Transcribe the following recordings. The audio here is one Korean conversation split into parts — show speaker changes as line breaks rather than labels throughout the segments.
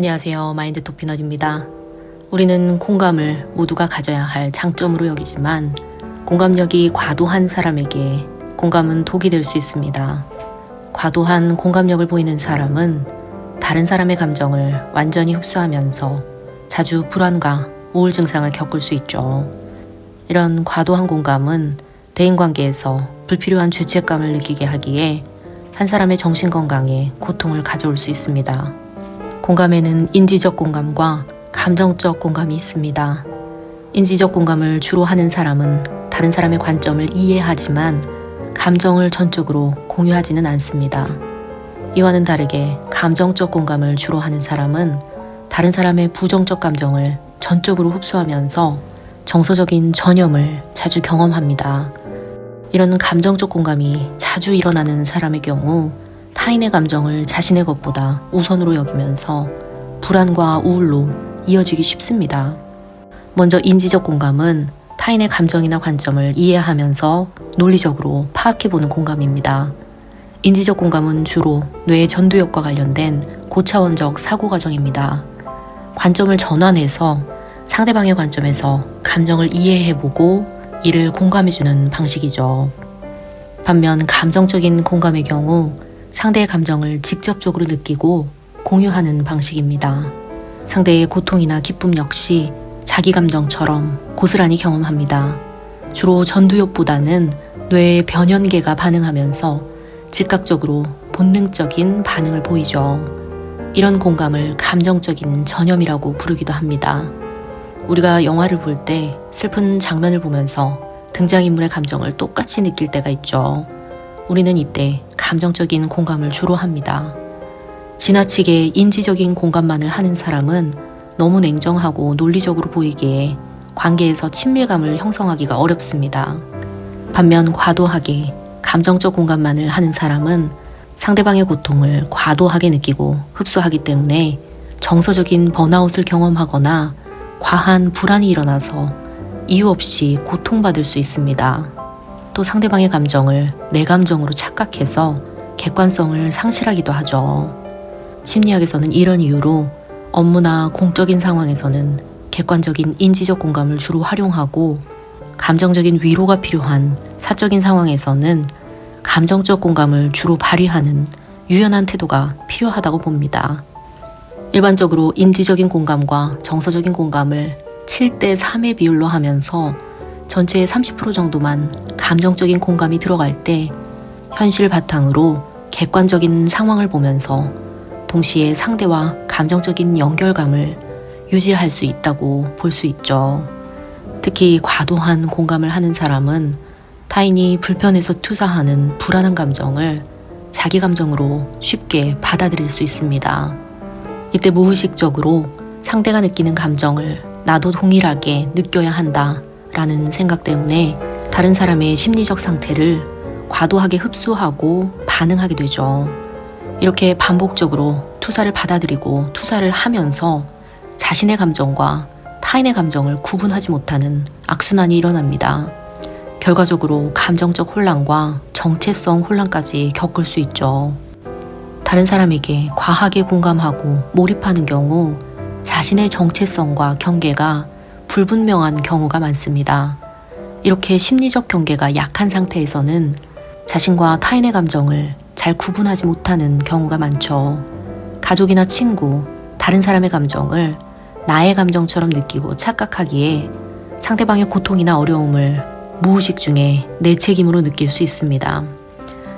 안녕하세요. 마인드 토피넛입니다. 우리는 공감을 모두가 가져야 할 장점으로 여기지만 공감력이 과도한 사람에게 공감은 독이 될 수 있습니다. 과도한 공감력을 보이는 사람은 다른 사람의 감정을 완전히 흡수하면서 자주 불안과 우울 증상을 겪을 수 있죠. 이런 과도한 공감은 대인관계에서 불필요한 죄책감을 느끼게 하기에 한 사람의 정신건강에 고통을 가져올 수 있습니다. 공감에는 인지적 공감과 감정적 공감이 있습니다. 인지적 공감을 주로 하는 사람은 다른 사람의 관점을 이해하지만 감정을 전적으로 공유하지는 않습니다. 이와는 다르게 감정적 공감을 주로 하는 사람은 다른 사람의 부정적 감정을 전적으로 흡수하면서 정서적인 전염을 자주 경험합니다. 이런 감정적 공감이 자주 일어나는 사람의 경우 타인의 감정을 자신의 것보다 우선으로 여기면서 불안과 우울로 이어지기 쉽습니다. 먼저 인지적 공감은 타인의 감정이나 관점을 이해하면서 논리적으로 파악해보는 공감입니다. 인지적 공감은 주로 뇌의 전두엽과 관련된 고차원적 사고 과정입니다. 관점을 전환해서 상대방의 관점에서 감정을 이해해보고 이를 공감해주는 방식이죠. 반면 감정적인 공감의 경우 상대의 감정을 직접적으로 느끼고 공유하는 방식입니다. 상대의 고통이나 기쁨 역시 자기 감정처럼 고스란히 경험합니다. 주로 전두엽보다는 뇌의 변연계가 반응하면서 즉각적으로 본능적인 반응을 보이죠. 이런 공감을 감정적인 전염이라고 부르기도 합니다. 우리가 영화를 볼 때 슬픈 장면을 보면서 등장인물의 감정을 똑같이 느낄 때가 있죠. 우리는 이때 감정적인 공감을 주로 합니다. 지나치게 인지적인 공감만을 하는 사람은 너무 냉정하고 논리적으로 보이기에 관계에서 친밀감을 형성하기가 어렵습니다. 반면 과도하게 감정적 공감만을 하는 사람은 상대방의 고통을 과도하게 느끼고 흡수하기 때문에 정서적인 번아웃을 경험하거나 과한 불안이 일어나서 이유 없이 고통받을 수 있습니다. 또 상대방의 감정을 내 감정으로 착각해서 객관성을 상실하기도 하죠. 심리학에서는 이런 이유로 업무나 공적인 상황에서는 객관적인 인지적 공감을 주로 활용하고 감정적인 위로가 필요한 사적인 상황에서는 감정적 공감을 주로 발휘하는 유연한 태도가 필요하다고 봅니다. 일반적으로 인지적인 공감과 정서적인 공감을 7대 3의 비율로 하면서 전체의 30% 정도만 감정적인 공감이 들어갈 때 현실 바탕으로 객관적인 상황을 보면서 동시에 상대와 감정적인 연결감을 유지할 수 있다고 볼 수 있죠. 특히 과도한 공감을 하는 사람은 타인이 불편해서 투사하는 불안한 감정을 자기 감정으로 쉽게 받아들일 수 있습니다. 이때 무의식적으로 상대가 느끼는 감정을 나도 동일하게 느껴야 한다 라는 생각 때문에 다른 사람의 심리적 상태를 과도하게 흡수하고 반응하게 되죠. 이렇게 반복적으로 투사를 받아들이고 투사를 하면서 자신의 감정과 타인의 감정을 구분하지 못하는 악순환이 일어납니다. 결과적으로 감정적 혼란과 정체성 혼란까지 겪을 수 있죠. 다른 사람에게 과하게 공감하고 몰입하는 경우 자신의 정체성과 경계가 불분명한 경우가 많습니다. 이렇게 심리적 경계가 약한 상태에서는 자신과 타인의 감정을 잘 구분하지 못하는 경우가 많죠. 가족이나 친구, 다른 사람의 감정을 나의 감정처럼 느끼고 착각하기에 상대방의 고통이나 어려움을 무의식 중에 내 책임으로 느낄 수 있습니다.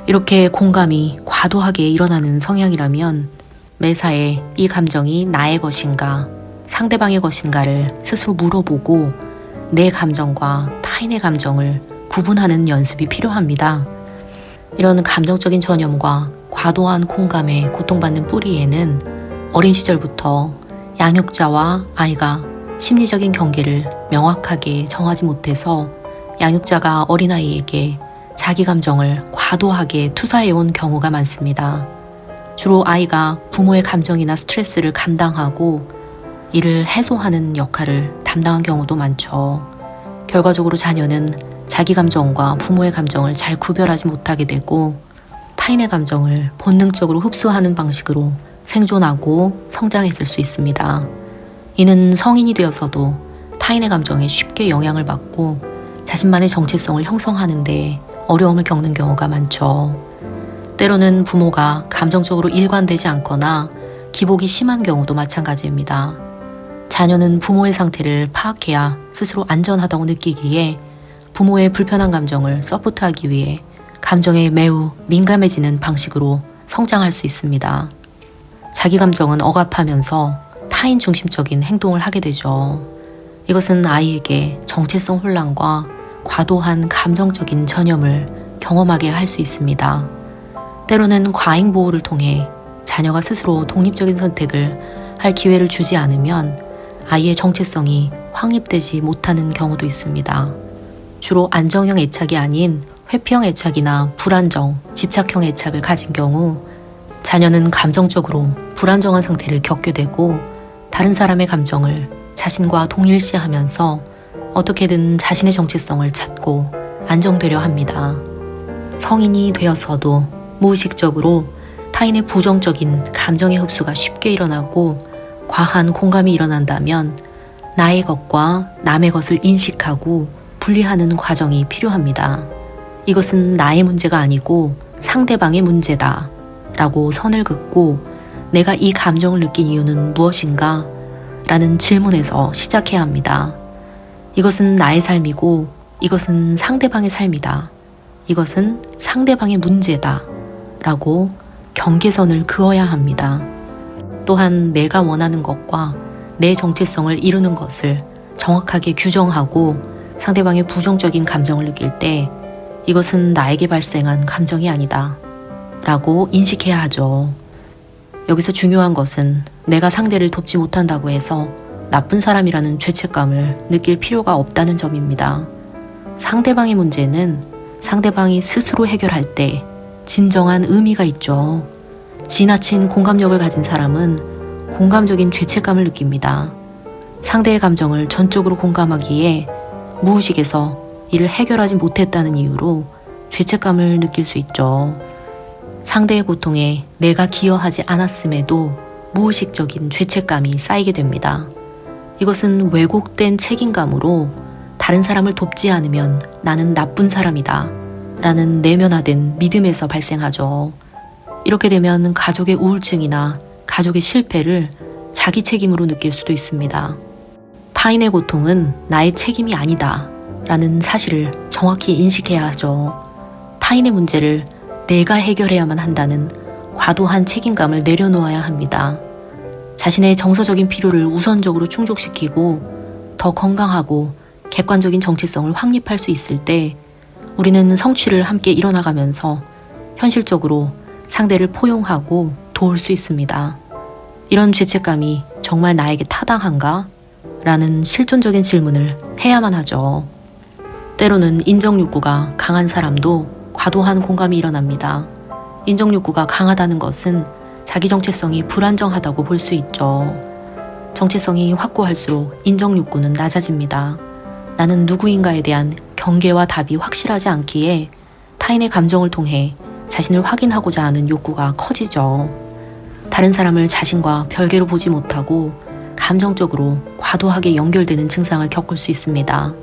이렇게 공감이 과도하게 일어나는 성향이라면 매사에 이 감정이 나의 것인가 상대방의 것인가를 스스로 물어보고 내 감정과 타인의 감정을 구분하는 연습이 필요합니다. 이런 감정적인 전염과 과도한 공감에 고통받는 뿌리에는 어린 시절부터 양육자와 아이가 심리적인 경계를 명확하게 정하지 못해서 양육자가 어린아이에게 자기 감정을 과도하게 투사해온 경우가 많습니다. 주로 아이가 부모의 감정이나 스트레스를 감당하고 이를 해소하는 역할을 담당한 경우도 많죠. 결과적으로 자녀는 자기 감정과 부모의 감정을 잘 구별하지 못하게 되고 타인의 감정을 본능적으로 흡수하는 방식으로 생존하고 성장했을 수 있습니다. 이는 성인이 되어서도 타인의 감정에 쉽게 영향을 받고 자신만의 정체성을 형성하는데 어려움을 겪는 경우가 많죠. 때로는 부모가 감정적으로 일관되지 않거나 기복이 심한 경우도 마찬가지입니다. 자녀는 부모의 상태를 파악해야 스스로 안전하다고 느끼기에 부모의 불편한 감정을 서포트하기 위해 감정에 매우 민감해지는 방식으로 성장할 수 있습니다. 자기 감정은 억압하면서 타인 중심적인 행동을 하게 되죠. 이것은 아이에게 정체성 혼란과 과도한 감정적인 전염을 경험하게 할 수 있습니다. 때로는 과잉 보호를 통해 자녀가 스스로 독립적인 선택을 할 기회를 주지 않으면 아이의 정체성이 확립되지 못하는 경우도 있습니다. 주로 안정형 애착이 아닌 회피형 애착이나 불안정, 집착형 애착을 가진 경우 자녀는 감정적으로 불안정한 상태를 겪게 되고 다른 사람의 감정을 자신과 동일시하면서 어떻게든 자신의 정체성을 찾고 안정되려 합니다. 성인이 되어서도 무의식적으로 타인의 부정적인 감정의 흡수가 쉽게 일어나고 과한 공감이 일어난다면 나의 것과 남의 것을 인식하고 분리하는 과정이 필요합니다. 이것은 나의 문제가 아니고 상대방의 문제다. 라고 선을 긋고 내가 이 감정을 느낀 이유는 무엇인가? 라는 질문에서 시작해야 합니다. 이것은 나의 삶이고 이것은 상대방의 삶이다. 이것은 상대방의 문제다. 라고 경계선을 그어야 합니다. 또한 내가 원하는 것과 내 정체성을 이루는 것을 정확하게 규정하고 상대방의 부정적인 감정을 느낄 때 이것은 나에게 발생한 감정이 아니다. 라고 인식해야 하죠. 여기서 중요한 것은 내가 상대를 돕지 못한다고 해서 나쁜 사람이라는 죄책감을 느낄 필요가 없다는 점입니다. 상대방의 문제는 상대방이 스스로 해결할 때 진정한 의미가 있죠. 지나친 공감력을 가진 사람은 공감적인 죄책감을 느낍니다. 상대의 감정을 전적으로 공감하기에 무의식에서 이를 해결하지 못했다는 이유로 죄책감을 느낄 수 있죠. 상대의 고통에 내가 기여하지 않았음에도 무의식적인 죄책감이 쌓이게 됩니다. 이것은 왜곡된 책임감으로 다른 사람을 돕지 않으면 나는 나쁜 사람이다. 라는 내면화된 믿음에서 발생하죠. 이렇게 되면 가족의 우울증이나 가족의 실패를 자기 책임으로 느낄 수도 있습니다. 타인의 고통은 나의 책임이 아니다. 라는 사실을 정확히 인식해야 하죠. 타인의 문제를 내가 해결해야만 한다는 과도한 책임감을 내려놓아야 합니다. 자신의 정서적인 필요를 우선적으로 충족시키고 더 건강하고 객관적인 정체성을 확립할 수 있을 때 우리는 성취를 함께 이뤄나가면서 현실적으로 상대를 포용하고 도울 수 있습니다. 이런 죄책감이 정말 나에게 타당한가? 라는 실존적인 질문을 해야만 하죠. 때로는 인정 욕구가 강한 사람도 과도한 공감이 일어납니다. 인정 욕구가 강하다는 것은 자기 정체성이 불안정하다고 볼 수 있죠. 정체성이 확고할수록 인정 욕구는 낮아집니다. 나는 누구인가에 대한 경계와 답이 확실하지 않기에 타인의 감정을 통해 자신을 확인하고자 하는 욕구가 커지죠. 다른 사람을 자신과 별개로 보지 못하고 감정적으로 과도하게 연결되는 증상을 겪을 수 있습니다.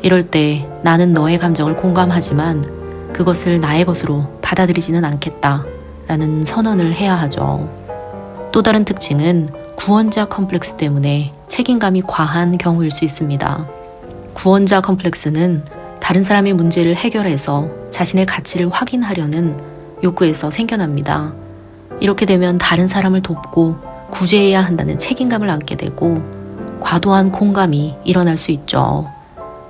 이럴 때 나는 너의 감정을 공감하지만 그것을 나의 것으로 받아들이지는 않겠다 라는 선언을 해야 하죠. 또 다른 특징은 구원자 컴플렉스 때문에 책임감이 과한 경우일 수 있습니다. 구원자 컴플렉스는 다른 사람의 문제를 해결해서 자신의 가치를 확인하려는 욕구에서 생겨납니다. 이렇게 되면 다른 사람을 돕고 구제해야 한다는 책임감을 안게 되고 과도한 공감이 일어날 수 있죠.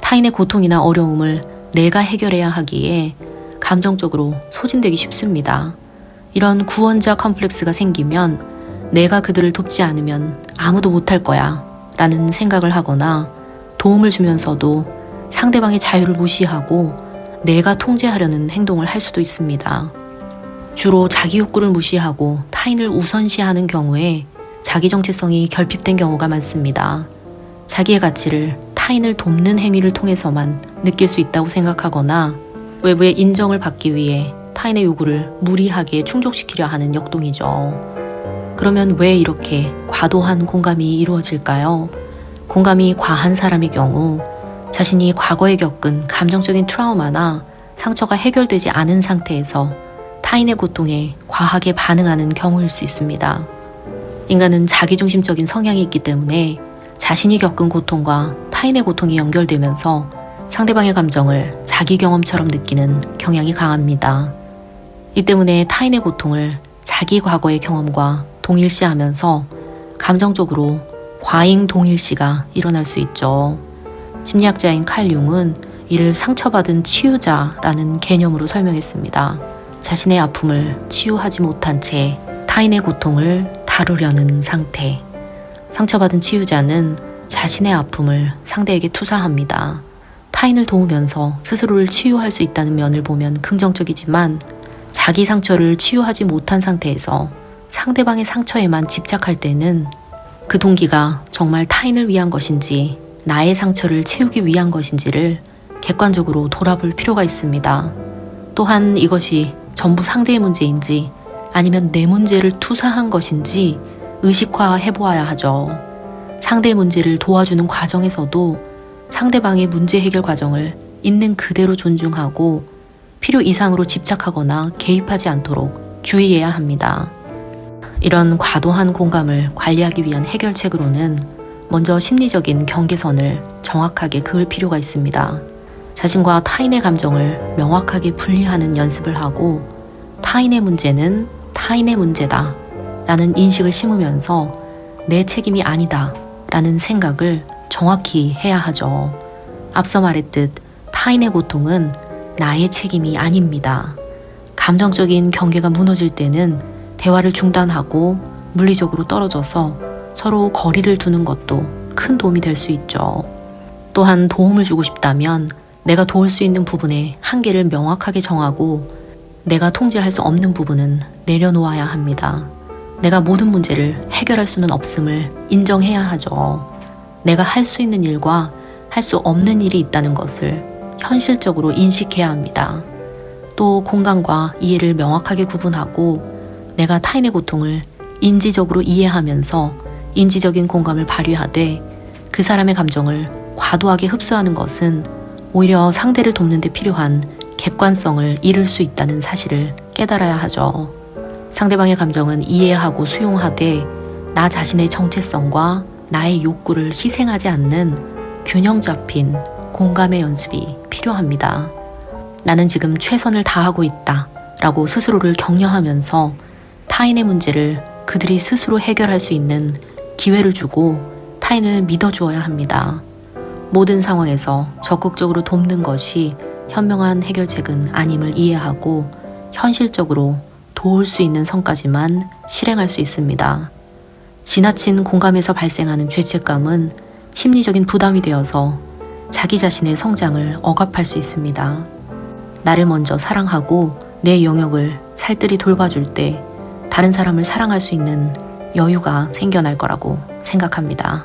타인의 고통이나 어려움을 내가 해결해야 하기에 감정적으로 소진되기 쉽습니다. 이런 구원자 컴플렉스가 생기면 내가 그들을 돕지 않으면 아무도 못할 거야 라는 생각을 하거나 도움을 주면서도 상대방의 자유를 무시하고 내가 통제하려는 행동을 할 수도 있습니다. 주로 자기 욕구를 무시하고 타인을 우선시하는 경우에 자기 정체성이 결핍된 경우가 많습니다. 자기의 가치를 타인을 돕는 행위를 통해서만 느낄 수 있다고 생각하거나 외부의 인정을 받기 위해 타인의 요구를 무리하게 충족시키려 하는 역동이죠. 그러면 왜 이렇게 과도한 공감이 이루어질까요? 공감이 과한 사람의 경우 자신이 과거에 겪은 감정적인 트라우마나 상처가 해결되지 않은 상태에서 타인의 고통에 과하게 반응하는 경우일 수 있습니다. 인간은 자기중심적인 성향이 있기 때문에 자신이 겪은 고통과 타인의 고통이 연결되면서 상대방의 감정을 자기 경험처럼 느끼는 경향이 강합니다. 이 때문에 타인의 고통을 자기 과거의 경험과 동일시하면서 감정적으로 과잉 동일시가 일어날 수 있죠. 심리학자인 칼 융은 이를 상처받은 치유자라는 개념으로 설명했습니다. 자신의 아픔을 치유하지 못한 채 타인의 고통을 다루려는 상태. 상처받은 치유자는 자신의 아픔을 상대에게 투사합니다. 타인을 도우면서 스스로를 치유할 수 있다는 면을 보면 긍정적이지만 자기 상처를 치유하지 못한 상태에서 상대방의 상처에만 집착할 때는 그 동기가 정말 타인을 위한 것인지 나의 상처를 채우기 위한 것인지를 객관적으로 돌아볼 필요가 있습니다. 또한 이것이 전부 상대의 문제인지 아니면 내 문제를 투사한 것인지 의식화해 보아야 하죠. 상대의 문제를 도와주는 과정에서도 상대방의 문제 해결 과정을 있는 그대로 존중하고 필요 이상으로 집착하거나 개입하지 않도록 주의해야 합니다. 이런 과도한 공감을 관리하기 위한 해결책으로는 먼저 심리적인 경계선을 정확하게 그을 필요가 있습니다. 자신과 타인의 감정을 명확하게 분리하는 연습을 하고 타인의 문제는 타인의 문제다 라는 인식을 심으면서 내 책임이 아니다 라는 생각을 정확히 해야 하죠. 앞서 말했듯 타인의 고통은 나의 책임이 아닙니다. 감정적인 경계가 무너질 때는 대화를 중단하고 물리적으로 떨어져서 서로 거리를 두는 것도 큰 도움이 될 수 있죠. 또한 도움을 주고 싶다면 내가 도울 수 있는 부분의 한계를 명확하게 정하고 내가 통제할 수 없는 부분은 내려놓아야 합니다. 내가 모든 문제를 해결할 수는 없음을 인정해야 하죠. 내가 할 수 있는 일과 할 수 없는 일이 있다는 것을 현실적으로 인식해야 합니다. 또 공간과 이해를 명확하게 구분하고 내가 타인의 고통을 인지적으로 이해하면서 인지적인 공감을 발휘하되 그 사람의 감정을 과도하게 흡수하는 것은 오히려 상대를 돕는 데 필요한 객관성을 잃을 수 있다는 사실을 깨달아야 하죠. 상대방의 감정은 이해하고 수용하되 나 자신의 정체성과 나의 욕구를 희생하지 않는 균형 잡힌 공감의 연습이 필요합니다. 나는 지금 최선을 다하고 있다 라고 스스로를 격려하면서 타인의 문제를 그들이 스스로 해결할 수 있는 기회를 주고 타인을 믿어주어야 합니다. 모든 상황에서 적극적으로 돕는 것이 현명한 해결책은 아님을 이해하고 현실적으로 도울 수 있는 선까지만 실행할 수 있습니다. 지나친 공감에서 발생하는 죄책감은 심리적인 부담이 되어서 자기 자신의 성장을 억압할 수 있습니다. 나를 먼저 사랑하고 내 영역을 살뜰히 돌봐줄 때 다른 사람을 사랑할 수 있는 여유가 생겨날 거라고 생각합니다.